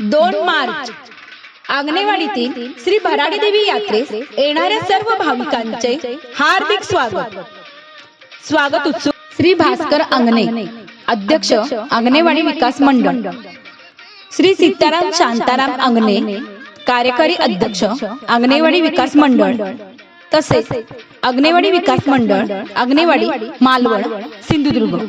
दोन मार्च. आंगणेवाडीतील श्री भराडी देवी यात्रेस येणाऱ्या सर्व भाविकांचे हार्दिक स्वागत. स्वागत उत्सुक श्री भास्कर अंगणे अध्यक्ष अंगणेवाडी विकास मंडळ. श्री सीताराम शांताराम अंगणे कार्यकारी अध्यक्ष अंगणेवाडी विकास मंडळ. तसेच अग्नेवाडी विकास मंडळ अग्नेवाडी मालवण सिंधुदुर्ग.